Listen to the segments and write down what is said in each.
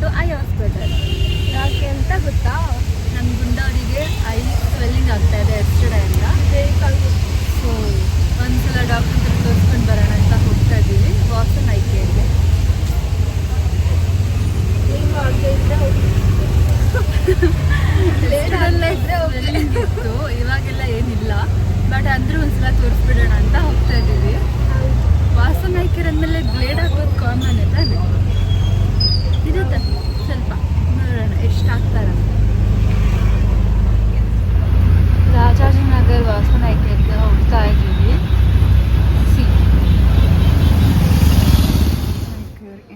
ಬಂದ್ಬಿಟ್ಟು I hospital. ಯಾಕೆ ಅಂತ ಗೊತ್ತಾ? ನನ್ನ ಗುಂಡವರಿಗೆ ಐ ಸ್ವೆಲ್ಲಿಂಗ್ ಆಗ್ತಾ ಇದೆ ಎಸ್ಟರ್ಡೆಯಿಂದ ಸೊ ಒಂದ್ಸಲ ಡಾಕ್ಟರ್ ತೋರಿಸ್ಕೊಂಡು ಬರೋಣ ಅಂತ ಹೋಗ್ತಾ ಇದ್ದೀವಿ. ವಾಸನ್ ಐ ಕೇರ್ಗೆ ಇವಾಗೆಲ್ಲ ಏನಿಲ್ಲ. ಬಟ್ ಅಂದ್ರೂ ಒಂದ್ಸಲ ತೋರಿಸ್ಬಿಡೋಣ ಅಂತ ಹೋಗ್ತಾ ಇದ್ದೀವಿ. ವಾಸನ ಹಾಕಿರಂದ್ಮೇಲೆ ಬ್ಲೇಡ್ ಹಾಕೋದು ಕಾಮನ್ ಇದೆ ಅದೇ? ಇದೆ ಎಷ್ಟು ಹಾಕ್ತಾರಂತೆ ವಾಸನ ವಾಸನಾಯ್ಕೆ ಹೋಗ್ತಾ ಇದ್ದೀವಿ. ಸಿ.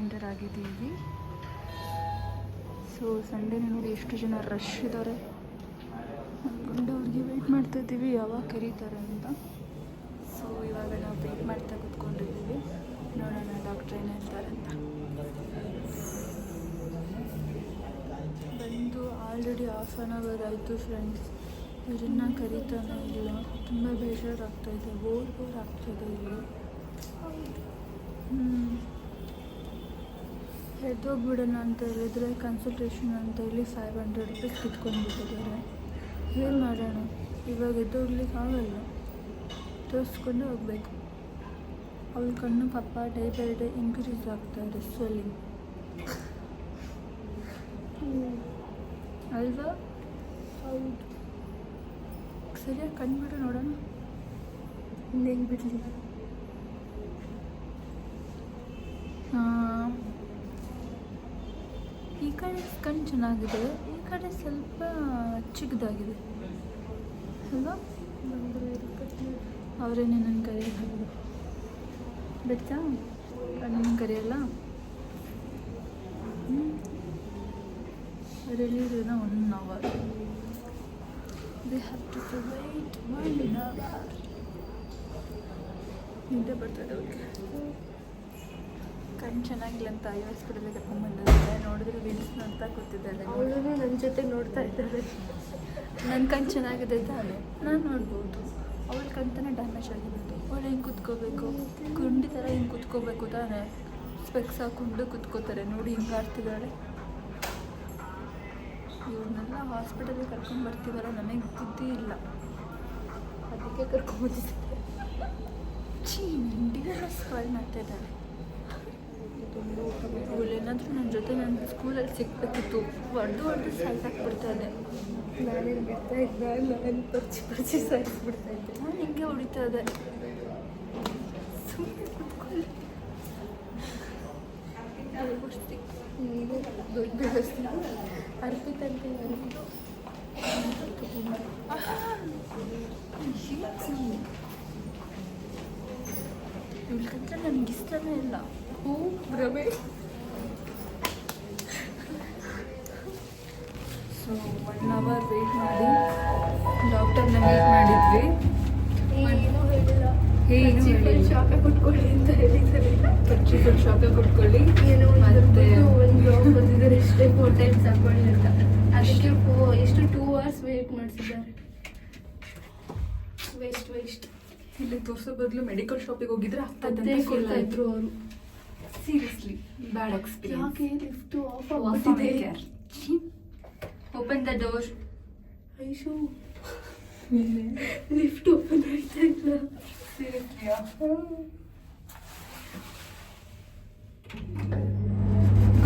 ಎಂಟರ್ ಆಗಿದ್ದೀವಿ. ಸೊ ಸಂಡೇ ನೋಡಿ ಎಷ್ಟು ಜನ ರಶ್ ಇದ್ದಾರೆ ಅಂದ್ಕೊಂಡು ಅವ್ರಿಗೆ ವೆಯ್ಟ್ ಮಾಡ್ತಾ ಇದ್ದೀವಿ. ಯಾವಾಗ ಕರೀತಾರೆ ಅಂತ. ಸೊ ಇವಾಗ ನಾವು ವೆಯ್ಟ್ ಮಾಡ್ತಾ ಕೂತ್ಕೊಂಡಿದ್ದೀವಿ. ನೋಡೋಣ ಡಾಕ್ಟ್ರ್ ಹಾಫ್ ಆನ್ ಅವರ್ ಆಯಿತು ಫ್ರೆಂಡ್ಸ್ ಇದನ್ನು ಕರೀತಾನೆ ಇಲ್ಲ ತುಂಬ ಬೇಜಾರಾಗ್ತಾಯಿದೆ ಬೋರ್ ಬೋರ್ ಆಗ್ತಾಯಿದೆ ಇಲ್ಲಿ. ಎದ್ದೋಗ್ಬಿಡೋಣ ಅಂತ ಹೇಳಿದ್ರೆ ಕನ್ಸಲ್ಟೇಷನ್ ಅಂತ ಹೇಳಿ ಫೈವ್ ಹಂಡ್ರೆಡ್ ರುಪೀಸ್ ಕಿತ್ಕೊಂಡ್ಬಿಟ್ಟಿದ್ದಾರೆ. ಏನು ಮಾಡೋಣ? ಇವಾಗ ಎದ್ದೋಗ್ಲಿಕ್ಕೆ ಆಗಲ್ಲ. ತೋರಿಸ್ಕೊಂಡು ಹೋಗ್ಬೇಕು. ಅವಳ ಕಣ್ಣು ಪಾಪ ಡೇ ಬೈ ಡೇ ಇನ್ಕ್ರೀಸ್ ಆಗ್ತಾ ಇದೆ ಸ್ವೆಲ್ಲಿಂಗ್ ಅಲ್ವಾ? ಹೌದು. ಸರಿಯಾಗಿ ಕಣ್ಬಿಡು ನೋಡೋಣ. ಹಿಂಗೆ ಬಿಡಲಿ? ಈ ಕಡೆ ಕಣ್ಣು ಚೆನ್ನಾಗಿದೆ. ಈ ಕಡೆ ಸ್ವಲ್ಪ ಚಿಕ್ಕದಾಗಿದೆ. ಅಲ್ವಾ? ಅವರೇನೆ ನನ್ನ ಕರೆಯೋದು ಬಿಡ್ತಾ ನನ್ನ ಕರೆಯಲ್ಲ release one hour they have to wait one hour ನಿದ್ದೆ ಬರ್ತದೆ ಅವ್ರಿಗೆ. ಕಣ್ಣು ಚೆನ್ನಾಗಿಲ್ಲ ಅಂತ ಐ ಹಾಸ್ಪಿಟಲ್ಗೆ ಕರ್ಕೊಂಡ್ಬಂದಿದ್ದಾರೆ. ನೋಡಿದ್ರೆ ರೀಲ್ಸ್ ನೋಡ್ತಾ ಕೂತಿದ್ದಾಳೆ ಅವಳು ನನ್ನ ಜೊತೆ ನೋಡ್ತಾ ಇದ್ದಾಳೆ ನನ್ನ ಕಣ್ಣು ಚೆನ್ನಾಗಿದೆ ತಾನೆ. ನಾನು ನೋಡ್ಬೋದು. ಅವಳ ಕಣ್ತಾನೆ ಡ್ಯಾಮೇಜ್ ಆಗಿರೋದು. ಅವಳು ಹಿಂಗೆ ಕುತ್ಕೋಬೇಕು? ಗುಂಡಿ ಥರ ಹಿಂಗೆ ಕುತ್ಕೋಬೇಕು ತಾನೆ? ಸ್ಪೆಕ್ಸ್ ಹಾಕೊಂಡು ಕುತ್ಕೋತಾರೆ. ನೋಡಿ ಹಿಂಗೆ ಆಡ್ತಿದ್ದಾಳೆ ಇವ್ರನ್ನೆಲ್ಲ ಹಾಸ್ಪಿಟಲ್ಗೆ ಕರ್ಕೊಂಡು ಬರ್ತಿದ್ದಾರೆ ನನಗೆ ಬುದ್ಧಿ ಇಲ್ಲ. ಅದಕ್ಕೆ ಕರ್ಕೊಂಡ್ಬಂದಿದ್ದೆ ಚೀ ಮಾಡ್ತಾ ಏನಾದರೂ ನನ್ನ ಜೊತೆ ನನ್ನ ಸ್ಕೂಲಲ್ಲಿ ಸಿಕ್ಬೇಕಿತ್ತು ಹೊಡೆದು ಹೊಡೆದು ಸಾಯ್ಸಾಕ್ಬಿಡ್ತಾನೆ ನಾನೇನು ಬಿಡ್ತಾ ಇದ್ದ ನಾನು ಪರ್ಚಿ ಪರ್ಚಿ ಸಾಯಿಸ್ಬಿಡ್ತಾ ಇದ್ದೆ. ನಾನು ಹಿಂಗೆ ಹೊಡಿತಾ ಇದೆ ಸುಮ್ಮನೆ ಕುತ್ಕೊಳ್ಳಿ. ದೊಡ್ಡ ವ್ಯವಸ್ಥೆ. ಅರ್ಪಿತ್ ಅಂತ ಯಾರು ಇವ್ಳಿಗಂದ್ರೆ ನನಗೆ ಇಷ್ಟನೇ ಇಲ್ಲ. ಹೂ ಭ್ರಮೆ. ಸೊ ಒನ್ ಅವರ್ ವೇಟ್ ಮಾಡಿ. ಡಾಕ್ಟರ್ನ ಮೀಟ್ ಮಾಡಿದ್ವಿ. ಏನೂ ಹೇಳಿಲ್ಲ. ಶಾಪ ಕೊಟ್ಕೊಳ್ಳಿ ಅಂತ ಹೇಳಿದ್ದಾರೆ. ಪ್ರಿನ್ಸಿಪಲ್ ಶಾಪೇ ಕೊಟ್ಕೊಳ್ಳಿ. ಏನೋ ಮತ್ತೆ ಒಂದು ಬ್ಲಾಗ್ ಬಂದಿದ್ದಾರೆ ಎಷ್ಟೇ ಫೋರ್ ಟೈಮ್ಸ್ ಹಾಕೊಳ್ಳಿ ಅಂತ ಅದಕ್ಕೆ ಫೋ ಎಷ್ಟು ಟೂ ಅವರ್ಸ್ ವೇಟ್ ಮಾಡಿಸಿದ್ದಾರೆ ವೇಸ್ಟ್ ವೇಸ್ಟ್ ಇಲ್ಲಿ ತೋರಿಸೋ ಬದಲು ಮೆಡಿಕಲ್ ಶಾಪಿಗೆ ಹೋಗಿದ್ರೆ ಆಗ್ತಾ ಅದೇ ಕೊಡ್ತಾ ಇದ್ರು ಅವರು ಸೀರಿಯಸ್ಲಿ ಬ್ಯಾಡ್ ಎಕ್ಸ್ಪೀರಿಯನ್ಸ್ ಯಾಕೆ ಲಿಫ್ಟ್ ಆಫ್ ಆಗ್ಬಿಟ್ಟಿದೆ? Open the door Aishu. Lift open ಆಯ್ತಾ ಇಲ್ಲ?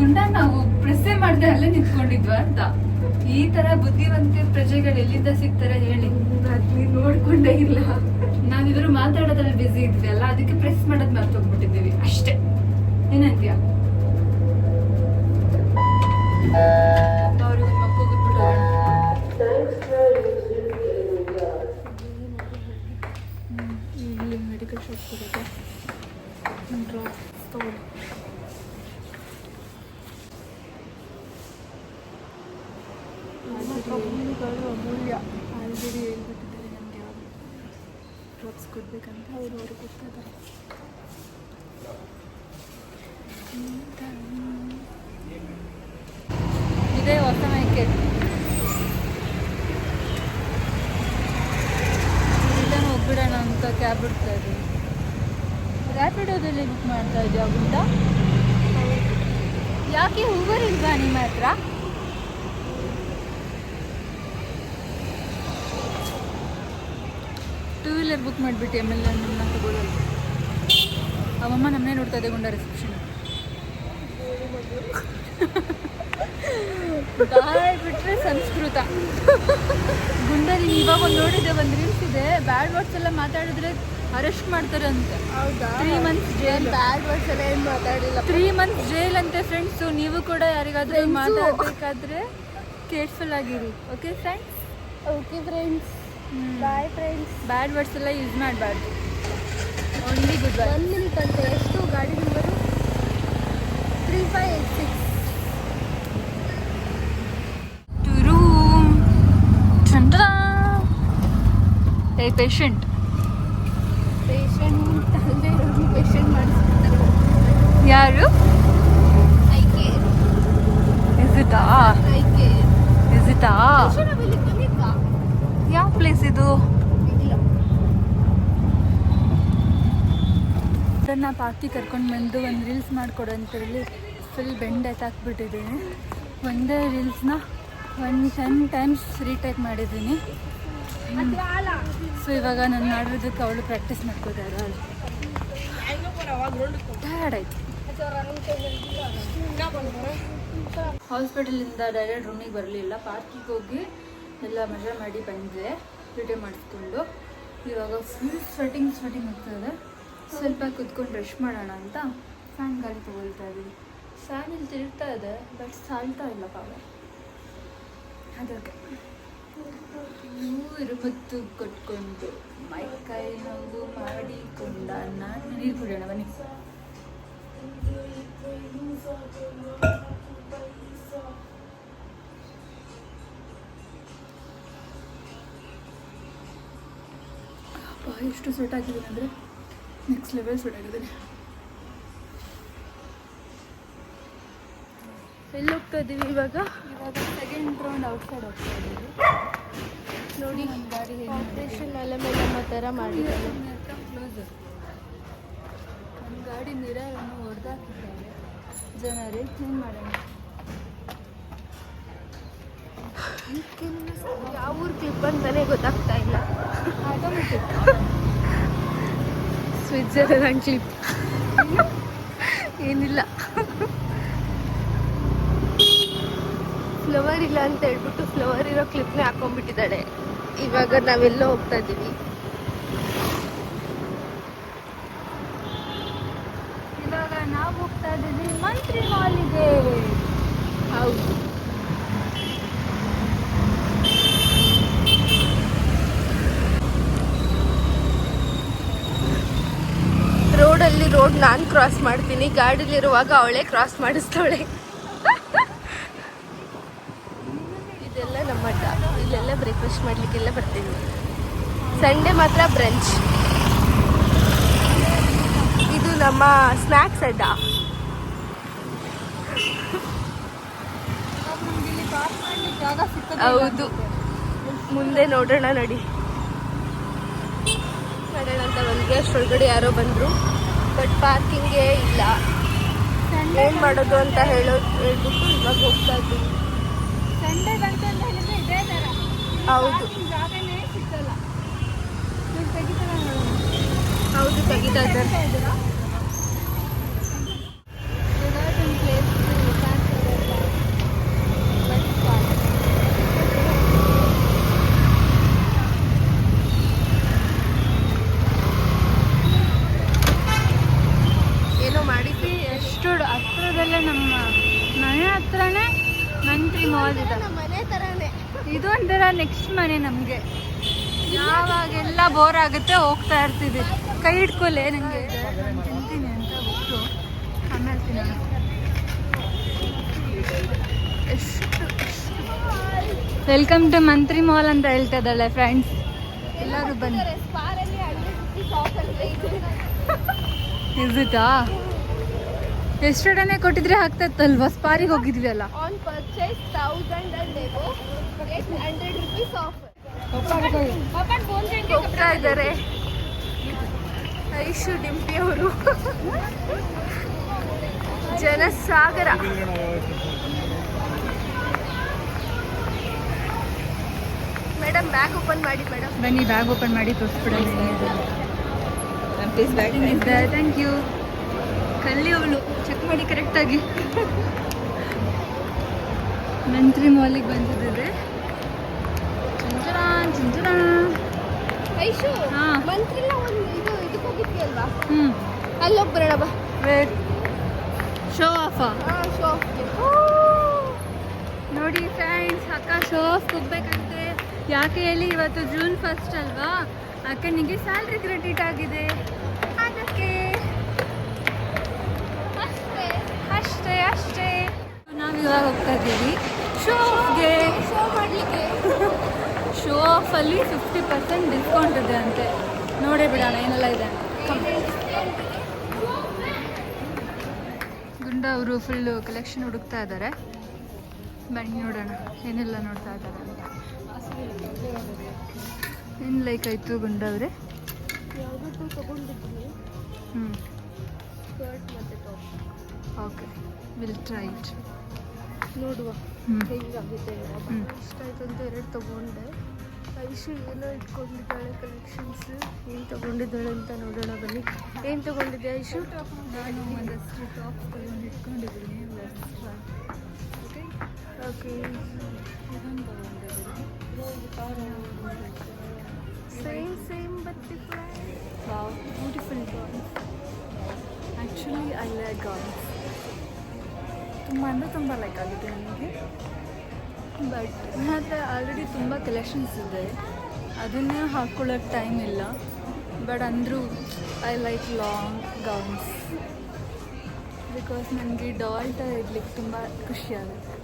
ಗುಂಡ ನಾವು ಪ್ರಶ್ನೆ ಮಾಡದೆ ಅಲ್ಲೇ ನಿಂತ್ಕೊಂಡಿದ್ವ ಅಂತ. ಈ ತರ ಬುದ್ಧಿವಂತ ಪ್ರಜೆಗಳು ಎಲ್ಲಿಂದ ಸಿಗ್ತಾರೆ ಹೇಳಿ. ನೋಡ್ಕೊಂಡೇ ಇಲ್ಲ. ನಾವಿಬ್ರು ಮಾತಾಡೋದ್ರಲ್ಲಿ ಬಿಸಿ ಇದ್ವಿ ಅಲ್ಲ ಅದಕ್ಕೆ ಪ್ರೆಸ್ ಮಾಡೋದ್ ಮರ್ತೋಗ್ಬಿಟ್ಟಿದ್ದೀವಿ. ಅಷ್ಟೇ. ಏನಂತೀಯ? ಇಲ್ಲಿ ಮೆಡಿಕಲ್ ಶಾಪ್ ಡ್ರಾಪ್ ತಗೊಳ್ಳಿ. ಕಮ್ಮನಿಗಳು ಅಮೂಲ್ಯ ಆಲ್ರೆಡಿ ಹೇಳ್ಬಿಟ್ಟಿದ್ದಾರೆ ನಮಗೆ ಅವರು ಡ್ರಾಪ್ಸ್ ಕೊಡಬೇಕಂತ ಅವರು ಅವ್ರಿಗೆ ಗೊತ್ತಿದ್ದಾರೆ ಇದೇ ಹೊಸ ಮೈಕೆ ರಿಟರ್ನ್ ಹೋಗ್ಬಿಡೋಣ ಅಂತ ಕ್ಯಾಬ್ ಬಿಡ್ತಾ ಇದ್ದೀವಿ ರ್ಯಾಪಿಡೋದಲ್ಲಿ ಬುಕ್ ಮಾಡ್ತಾ ಇದೆಯಾ ಗುಂಡ? ಯಾಕೆ ಹೂವರ್ ಇಲ್ವಾ ನಿಮ್ಮ ಹತ್ರ? ಟೂ ಬುಕ್ ಮಾಡಿಬಿಟ್ಟು ಎಂ ಎಲ್ ನಮ್ಮನ್ನ ತಗೊಳ್ಳೋದು ಅವಮ್ಮ ನಮ್ಮನ್ನೇ ನೋಡ್ತಾ ಇದೆ ಗುಂಡ ರಿಸೆಪ್ಷನ್ ಬಾಯ್ ಬಿಟ್ರೆ ಸಂಸ್ಕೃತ. ಗುಂಡಲ್ಲಿ ಇವಾಗ ಒಂದು ನೋಡಿದೆ ಒಂದು ರೀಲ್ಸ್ ಇದೆ. ಬ್ಯಾಡ್ ವರ್ಡ್ಸ್ ಎಲ್ಲ ಮಾತಾಡಿದ್ರೆ ಅರೆಸ್ಟ್ ಮಾಡ್ತಾರೆ ಅಂತ three months jail bad words ಎಲ್ಲ ಏನು ಮಾತಾಡಿಲ್ಲ. ತ್ರೀ ಮಂತ್ಸ್ ಜೈಲ್ ಅಂತೆ ಫ್ರೆಂಡ್ಸ್ ನೀವು ಕೂಡ ಯಾರಿಗಾದ್ರೂ ಮಾತಾಡಬೇಕಾದ್ರೆ ಕೇರ್ಫುಲ್ ಆಗಿರಿ. Okay friends okay friends bye friends bad words ಎಲ್ಲ ಯೂಸ್ ಮಾಡಬಾರ್ದು. ಓನ್ಲಿ ಗುಡ್ ಬೈ ಒಂದು ಮಿನಿಟ್ ಅಂತ. ಎಷ್ಟು ಗಾಡಿ number three five eight six two room ಏ ಪೇಷಂಟ್ ಪೇಷಂಟ್ ಅಲ್ಲದೆ ಇರೋದು ಪೇಷಂಟ್ ಮಾಡಿಸ್ತಾರೆ ಯಾರು? ಐ ಕೇರ್ ಇಸ್ ಇಟ್ ಆ? I care is it place ಇದು? ಅದನ್ನು ಪಾರ್ಟಿ ಕರ್ಕೊಂಡು ಬಂದು ಒಂದು ರೀಲ್ಸ್ ಮಾಡಿಕೊಡು ಅಂತೇಳಿ ಫುಲ್ ಬೆಂಡ್ ಎತ್ತಾಕ್ಬಿಟ್ಟಿದ್ದೀನಿ ಒಂದೇ ರೀಲ್ಸ್ನ ಒನ್ ಟೆನ್ ಟೈಮ್ಸ್ ರೀಟೈಪ್ ಮಾಡಿದ್ದೀನಿ. ಸೊ ಇವಾಗ ನಾನು ಮಾಡಿರೋದಕ್ಕೆ ಅವಳು ಪ್ರಾಕ್ಟೀಸ್ ಮಾಡ್ಕೋತಾರೆ ಅವಳು ಟಯರ್ಡ್ ಆಯ್ತು. ಹಾಸ್ಪಿಟಲಿಂದ ಡೈರೆಕ್ಟ್ ರೂಮಿಗೆ ಬರಲಿಲ್ಲ. ಪಾರ್ಕಿಗೆ ಹೋಗಿ ಎಲ್ಲ ಮಜಾ ಮಾಡಿ ಬಂದೆ ವಿಡಿಯೋ ಮಾಡಿಸ್ಕೊಂಡು. ಇವಾಗ ಫುಲ್ ಸ್ವೆಟಿಂಗ್ ಸ್ವೆಟಿಂಗ್ ಆಗ್ತದೆ ಸ್ವಲ್ಪ ಕುತ್ಕೊಂಡು ರೆಸ್ಟ್ ಮಾಡೋಣ ಅಂತ ಫ್ಯಾನ್ ಗಾಳಿ ತೊಗೊಳ್ತಾ ಇದ್ದೀವಿ ಫ್ಯಾನ್ ಇಲ್ಲಿ ತಿರುಗ್ತಾ ಇದೆ ಬಟ್ ಸಾಲ್ತಾ ಇಲ್ಲ ಪಾವ ಅದಕ್ಕೆ. ನೂರು ಹೊತ್ತು ಕೊಟ್ಕೊಂಡು ಮೈ ಕೈ ನೋವು ಮಾಡಿಕೊಂಡ ನಾನು ನೀರು ಕುಡಿಯೋಣ ಬನ್ನಿ. ಎಷ್ಟು ಸೆಟ್ ಆಗಿದ್ದೀನಿ ಅಂದರೆ ನೆಕ್ಸ್ಟ್ ಲೆವೆಲ್ ಸೆಟ್ ಆಗಿದ್ದೀನಿ ಎಲ್ಲಿ ಹೋಗ್ತಾ ಇದ್ದೀವಿ ಇವಾಗ? ಇವಾಗ ಸೆಕೆಂಡ್ ರೌಂಡ್ ಔಟ್ಸೈಡ್ ಹೋಗ್ತಾ ಇದ್ದೀವಿ. ನೋಡಿ ಆಪ್ರೇಷನ್ ಗಾಡಿ ಆಪರೇಷನ್ ನಮ್ಮ ಮೇಲಮ್ಮ ಥರ ಮಾಡಿದ್ದಾರೆ. ಕ್ಲೋಸ್ ನಮ್ಮ ಗಾಡಿ ಮಿರರನ್ನು ಹೊಡೆದಾಕಿದ್ದಾರೆ ಜನರೇ. ಏನು ಮಾಡೋಣ? ಯಾವ ಕ್ಲಿಪ್ ಅಂತಾನೆ ಗೊತ್ತಾಗ್ತಾ ಇಲ್ಲ ಸ್ವಿಟ್ಜರ್ಲ್ಯಾಂಡ್ ಕ್ಲಿಪ್ ಏನಿಲ್ಲ. ಫ್ಲವರ್ ಇಲ್ಲ ಅಂತ ಹೇಳ್ಬಿಟ್ಟು ಫ್ಲವರ್ ಇರೋ ಕ್ಲಿಪ್ನೇ ಹಾಕೊಂಡ್ಬಿಟ್ಟಿದ್ದಾಳೆ. ಇವಾಗ ನಾವೆಲ್ಲೋ ಹೋಗ್ತಾ ಇದ್ದೀವಿ. ಇವಾಗ ನಾವು ಹೋಗ್ತಾ ಇದ್ದೀವಿ ಮಂತ್ರಿ ಇದೆ ಹೌದು. ರೋಡಲ್ಲಿ ರೋಡ್ ನಾನು ಕ್ರಾಸ್ ಮಾಡ್ತೀನಿ. ಗಾಡಿಲಿರುವಾಗ ಅವಳೇ ಕ್ರಾಸ್ ಮಾಡಿಸ್ತಾಳೆ. ಇದೆಲ್ಲ ನಮ್ಮ ಇಲ್ಲೆಲ್ಲ ಬ್ರೇಕ್ಫಾಸ್ಟ್ ಮಾಡಲಿಕ್ಕೆಲ್ಲ ಬರ್ತೀನಿ. ಸಂಡೇ ಮಾತ್ರ ಬ್ರಂಚ್ ಇದು ನಮ್ಮ ಸ್ನ್ಯಾಕ್ಸ್ ಅಡ್ಡ. ಹೌದು. ಮುಂದೆ ನೋಡೋಣ ನಡಿ. ಮಾಡೋಣ ಅಂತ ಬಂದ್ವಿ ಒಳಗಡೆ ಯಾರೋ ಬಂದರು. ಬಟ್ ಪಾರ್ಕಿಂಗೇ ಇಲ್ಲ. ಏನು ಮಾಡೋದು ಅಂತ ಹೇಳೋ ಹೇಳ್ಬಿಟ್ಟು ಇವಾಗ ಹೋಗ್ತಾ ಇದ್ದೀನಿ. ಸಂಡೇ ಬಂತು ಅಂತ ಹೇಳಿದ್ರೆ ಇದೇ ಥರ ಹೌದು. ಜಾಗನೇ ಸಿಕ್ಕಲ್ಲ ಹೌದು ತೆಗಿತಾ ಇದ್ದಾರೆ ಏನೋ ಮಾಡಿದ್ವಿ ಎಷ್ಟು ಹತ್ರದಲ್ಲೇ ನಮ್ಮ ಮನೆ ಹತ್ರನೇ ಮಂತ್ರಿ ಮಾಲ್ ಇದೆ ನಮ್ಮ ಮನೆ ಥರನೇ ಇದು ಒಂಥರ ನೆಕ್ಸ್ಟ್ ಮನೆ ನಮಗೆ ಯಾವಾಗೆಲ್ಲ ಬೋರ್ ಆಗುತ್ತೆ, ಹೋಗ್ತಾ ಇರ್ತೀವಿ. ಕೈ ಹಿಡ್ಕೊಲೆ ನನಗೆ ನಾನು ತಿಂತೀನಿ ಅಂತ ಗೊತ್ತು ಆಮೇಲೆ ತಿನ್ನೋಣ. ಎಷ್ಟು ವೆಲ್ಕಮ್ ಟು ಮಂತ್ರಿ ಮಾಲ್ ಅಂತ ಹೇಳ್ತಾ ಇದ್ದಾಳೆ ಫ್ರೆಂಡ್ಸ್ ಎಲ್ಲರೂ ಬನ್ನಿ. ಇರ್ಬಿಟ್ಟಾ ಎಷ್ಟೊಡನೆ ಕೊಟ್ಟಿದ್ರೆ ಆಗ್ತತ್ತಲ್ವಾ? ಸ್ಪಾರಿಗೆ ಹೋಗಿದ್ವಿ ಅಲ್ಲ. On purchase thousand and eight hundred rupees off ಹೋಗ್ತಾ ಇದ್ದಾರೆ. ಐಶು ಡಿಂಪಿ ಅವರು. ಜನಸಾಗರ. ಮೇಡಮ್ ಬ್ಯಾಗ್ ಓಪನ್ ಮಾಡಿ ಮೇಡಮ್. ಬನ್ನಿ ಬ್ಯಾಗ್ ಓಪನ್ ಮಾಡಿ ತೋರಿಸ್ಬಿಡೋಣ. ಥ್ಯಾಂಕ್ ಯು ಕಲ್ಲಿ ಅವಳು. ಚೆಕ್ ಮಾಡಿ ಕರೆಕ್ಟಾಗಿ ಮಂತ್ರಿ ಮಾಲಿಗೆ ಬಂದಿದ್ದಾರೆ ಚಂಚನ ಚಂಚನ ಐಶು. ಮಂತ್ರಿಲ್ಲ ಒಂದು ಇದು ಇದಕ್ಕೆ ಹೋಗಿದ್ವಿ ಅಲ್ವಾ? ಹ್ಞೂ ಅಲ್ಲಿ ಹೋಗಿ ಬರೋಣ ಬಾ ವೇಟ್ ಶೋ ಆಫಾ ಶೋ ಆಫ್ ನೋಡಿ ಫ್ರೆಂಡ್ಸ್ ಅಕ್ಕ ಶೋ ಆಫ್ ಹೋಗ್ಬೇಕಂತೆ ಯಾಕೆ ಹೇಳಿ ಇವತ್ತು ಜೂನ್ ಫಸ್ಟ್ ಅಲ್ವಾ? ಅಕ್ಕನಿಗೆ ಸ್ಯಾಲ್ರಿ ಕ್ರೆಡಿಟ್ ಆಗಿದೆ. ಅದಕ್ಕೆ. ಅಷ್ಟೇ. ಅಷ್ಟೇ ಅಷ್ಟೇ. ನಾವು ಇವಾಗ ಹೋಗ್ತಾ ಇದ್ದೀವಿ. ಶೋ ಆಫಲ್ಲಿ ಫಿಫ್ಟಿ ಪರ್ಸೆಂಟ್ ಡಿಸ್ಕೌಂಟ್ ಇದೆ ಅಂತೆ. ನೋಡೇ ಬಿಡೋಣ ಏನೆಲ್ಲ ಇದೆ. ಗುಂಡ ಅವರು ಫುಲ್ಲು ಕಲೆಕ್ಷನ್ ಹುಡುಕ್ತಾ ಇದ್ದಾರೆ. ಬನ್ನಿ ನೋಡೋಣ ಏನೆಲ್ಲ ನೋಡ್ತಾ ಇದ್ದಾರೆ ಅಂತ. ಏನು ಲೈಕ್ ಆಯಿತು ಗುಂಡ ಅವರೇ? ಹ್ಞೂ ಓಕೆ ವಿಲ್ ಟ್ರೈ ಇಟ್ ನೋಡುವ ಹೆಂಗಾಗುತ್ತೆ ಇಷ್ಟ ಆಯ್ತು ಅಂತ ಎರಡು ತಗೊಂಡೆ. ಐಶು ಏನೋ ಇಟ್ಕೊಂಡಿದ್ದಾಳೆ ಕಲೆಕ್ಷನ್ಸ್ ಏನು ತಗೊಂಡಿದ್ದಾಳೆ ಅಂತ ನೋಡೋಣ ಬನ್ನಿ. ಏನು ತಗೊಂಡಿದ್ದೆ ಐಶು? ನಾನು ಒಂದಷ್ಟು ಟಾಪ್ ತಗೊಂಡು ಇಟ್ಕೊಂಡಿದ್ದೀನಿ okay same same but wow beautiful gowns actually I like gowns ತುಂಬ ಅಂದರೆ ತುಂಬ ಲೈಕ್ ಆಗಿದೆ ನನಗೆ ಬಟ್ ನನ್ನ ಹತ್ರ ಆಲ್ರೆಡಿ ತುಂಬ ಕಲೆಕ್ಷನ್ಸ್ ಇದೆ. ಅದನ್ನೇ ಹಾಕ್ಕೊಳ್ಳೋಕ್ಕೆ ಟೈಮ್ ಇಲ್ಲ. ಬಟ್ ಅಂದರೂ I like long gowns because ನನಗೆ ಡಾಲ್ ಥರ ಇರ್ಲಿಕ್ಕೆ ತುಂಬ ಖುಷಿಯಾಗುತ್ತೆ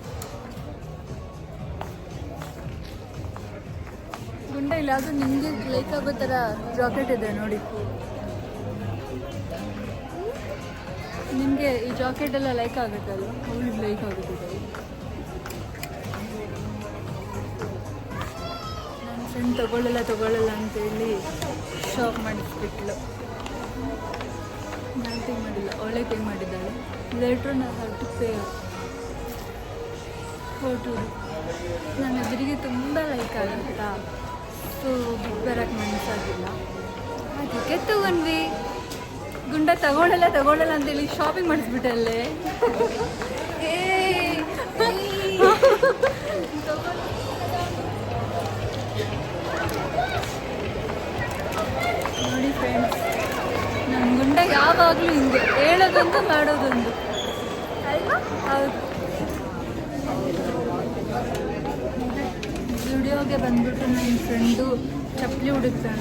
ಗುಂಡ ಇಲ್ಲ ಅದು ನಿಮಗೆ ಲೈಕ್ ಆಗೋ ಥರ ಜಾಕೆಟ್ ಇದೆ ನೋಡಿ. ನಿಮಗೆ ಈ ಜಾಕೆಟ್ ಎಲ್ಲ ಲೈಕ್ ಆಗುತ್ತಲ್ಲ ಅವ್ರಿಗೆ ಲೈಕ್ ಆಗುತ್ತದೆ ಫ್ರೆಂಡ್ ತಗೊಳ್ಳಲ್ಲ ತಗೊಳ್ಳಲ್ಲ ಅಂತೇಳಿ ಶಾಪ್ ಮಾಡಿಸ್ಬಿಟ್ಲು. ನಾನು ಪೇ ಮಾಡಿಲ್ಲ, ಅವಳೇ ಪೇ ಮಾಡಿದ್ದಾಳೆ. ಲೇಟ್ರ್ ನಾನು ಹ್ಯಾವ್ ಟು ಪೇ ಫೋಟೋ ನನ್ನ ಎದುರಿಗೆ ತುಂಬ ಲೈಕ್ ಆಗುತ್ತಾ? ಸೊ ದುಡ್ಡು ಬರೋಕ್ಕೆ ಮನಸ್ಸಾಗಿಲ್ಲ ಅದಕ್ಕೆ ತಗೊಂಡ್ವಿ. ಗುಂಡ ತಗೊಳ್ಳಲ್ಲ ತಗೊಳ್ಳಲ್ಲ ಅಂತೇಳಿ ಶಾಪಿಂಗ್ ಮಾಡಿಸ್ಬಿಟ್ಟಲ್ಲೇ ಏ ನೋಡಿ ಫ್ರೆಂಡ್ಸ್ ನನ್ನ ಗುಂಡ ಯಾವಾಗಲೂ ಹಿಂಗೆ, ಹೇಳೋದೊಂದು ಮಾಡೋದೊಂದು. ಹೌದು. ವಿಡಿಯೋಗೆ ಬಂದ್ಬಿಟ್ಟು ನನ್ನ ಫ್ರೆಂಡು ಚಪ್ಪಲಿ ಹುಡುಕ್ತಾ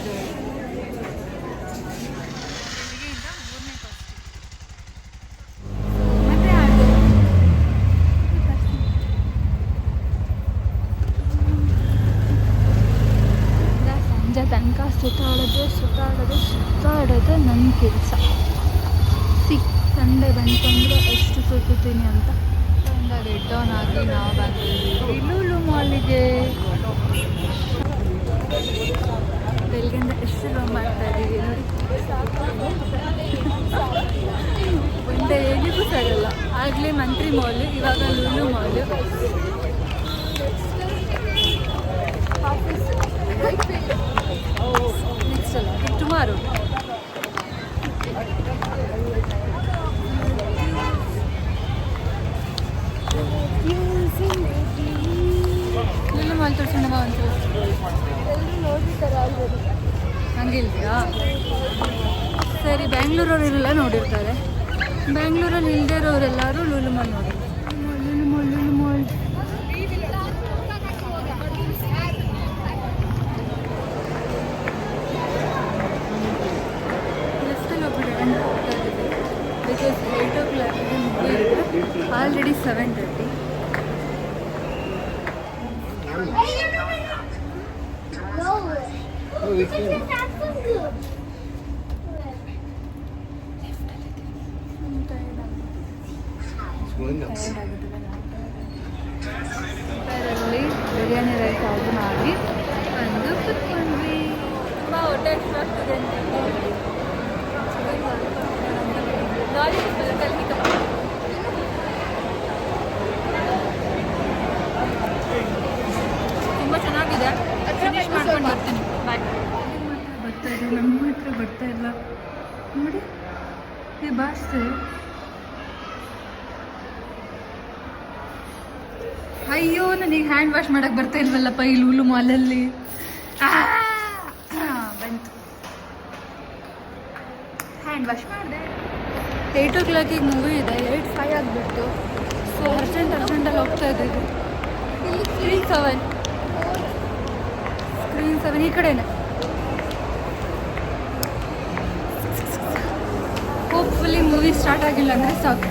already 7.30. No. No. ಈ ಬಾಸ್ತೆ ಅಯ್ಯೋ, ನನಗೆ ಹ್ಯಾಂಡ್ ವಾಶ್ ಮಾಡಕ್ಕೆ ಬರ್ತಾ ಇಲ್ವಲ್ಲಪ್ಪ ಈ ಲೂಲು ಮಾಲಲ್ಲಿ? ಬಂತು. ಹ್ಯಾಂಡ್ ವಾಶ್ ಮಾಡಿದೆ. ಏಯ್ಟ್ ಓ ಕ್ಲಾಕಿಗೆ ಮೂವಿ ಇದೆ. ಏಯ್ಟ್ ಫೈವ್ ಆಗಿಬಿಟ್ಟು ಸೊ ಅರ್ಜೆಂಟ್ ಅರ್ಜೆಂಟಲ್ಲಿ ಹೋಗ್ತಾ ಇದ್ದೀವಿ ಸ್ಕ್ರೀನ್ ಸೆವೆನ್ ಸ್ಕ್ರೀನ್ ಸೆವೆನ್ ಈ ಕಡೆನೆ. ಮೂವಿ ಸ್ಟಾರ್ಟ್ ಆಗಿಲ್ಲ ಅಂದರೆ ಸಾಕು.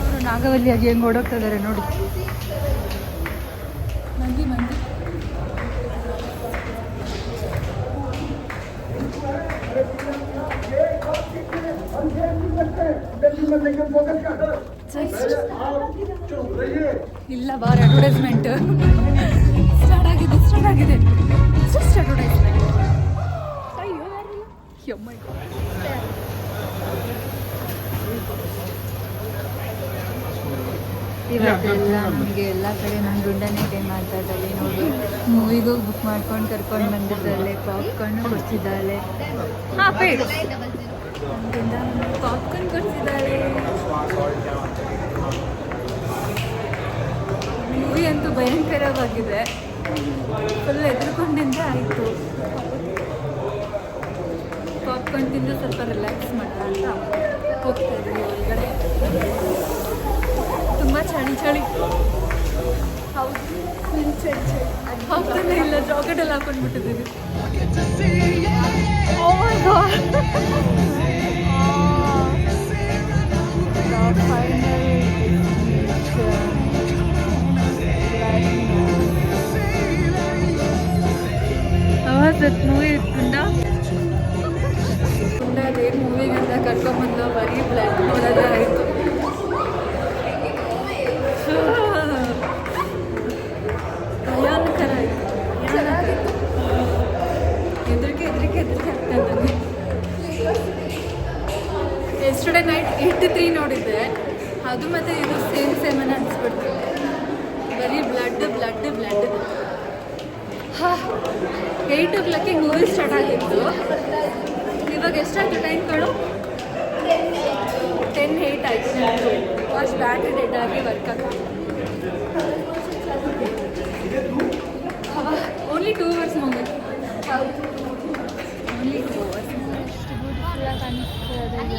ಅವರು ನಾಗವಲ್ಲಿಯಾಗಿ ಹೆಂಗೆ ಓಡೋಗ್ತಾ ಇದ್ದಾರೆ ನೋಡಿ. ನಂದಿ ಮಂದಿ. ಇಲ್ಲ ಬಾರ್ ಅಡ್ವರ್ಟೈಸ್ಮೆಂಟ್ ಸ್ಟಾರ್ಟ್ ಆಗಿದೆ ಸ್ಟಾರ್ಟ್ ಆಗಿದೆ. ಜಸ್ಟ್ ಅಡ್ವರ್ಟೈಸ್ಮೆಂಟ್ ಯಾರಿಲ್ಲ ಯಮ್ಮ ಇವತ್ತೆಲ್ಲ ನಮಗೆ ಎಲ್ಲ ಕಡೆ ನಮ್ಮ ಗುಂಡನೇ ಕೈ ಮಾಡ್ತಾ ಇದ್ದಾಳೆ ನೋಡಿ ಮೂವಿಗೂ ಬುಕ್ ಮಾಡ್ಕೊಂಡು ಕರ್ಕೊಂಡು ಬಂದಿದ್ದಾಳೆ ಪಾಪ್ಕಾರ್ನ್ ಕೊಡ್ಸಿದ್ದಾಳೆ ಪಾಪ್ಕಾರ್ನ್ ಕೊಡ್ಸಿದ್ದಾಳೆ ಮೂವಿ ಅಂತೂ ಭಯಂಕರವಾಗಿದೆ ಫುಲ್ ಎದುರುಕೊಂಡಿಂದ ಆಯಿತು. ಪಾಪ್ಕಾರ್ನ್ ತಿಂದು ಸ್ವಲ್ಪ ರಿಲ್ಯಾಕ್ಸ್ ಮಾಡೋಣ ಅಂತ ಹೋಗ್ತಾ ಇದ್ದೀವಿ ಹೊರಗಡೆ ತುಂಬ ಚಳಿ ಚಳಿ. ಹೌದು. full ಚಳಿ ಚಳಿ. ಹೋಗ್ತಾನೆ ಇಲ್ಲ ಜಾಕೆಟ್ ಎಲ್ಲ ಹಾಕೊಂಡ್ಬಿಟ್ಟಿದ್ದೀವಿ ಓ ಮೈ ಗಾಡ್ ಆವಾಜ್ ಮೂವಿ ಇಟ್ಕೊಂಡ ಅದೇ ಮೂವಿಗೆ ಅಂತ ಕರ್ಕೊಂಬಂದು ಬರೀ ಬ್ಲಡ್ ನೋಡೋದೇ ಆಯಿತು. ಭಯಂಕರ ಆಯಿತು. ಹೆದರಿಕೆ ಹೆದರಿಕೆ ಹೆದರಿಕೆ ಆಗ್ತಾ ನನಗೆ ಎಸ್ಟರ್ಡೇ ನೈಟ್ ಏಯ್ಟಿ ತ್ರೀ ನೋಡಿದ್ದೆ. ಅದು ಮತ್ತೆ ಇದು ಸೇಮ್ ಸೇಮನ್ನ ಅನಿಸ್ಬಿಡ್ತು. ಬರೀ ಬ್ಲಡ್ ಬ್ಲಡ್ ಬ್ಲಡ್ ಹಾಂ ಏಯ್ಟ್ ಓ ಕ್ಲಾಕಿಗೆ ಮೂವಿ ಸ್ಟಾರ್ಟ್ ಆಗಿತ್ತು. ಇವಾಗ ಎಷ್ಟಾಯ್ತು ಟೈಮ್ ಕಳು ಟೆನ್ ಏಯ್ಟ್ ಆಯಿತು ಅಷ್ಟು ಬ್ಯಾಟ್ರಿ ಡೆಡ್ ಆಗಿ ವರ್ಕ್ ಆಗ್ತದೆ only two hours movie only two hours ಕಾಣಿಸ್ತದೆ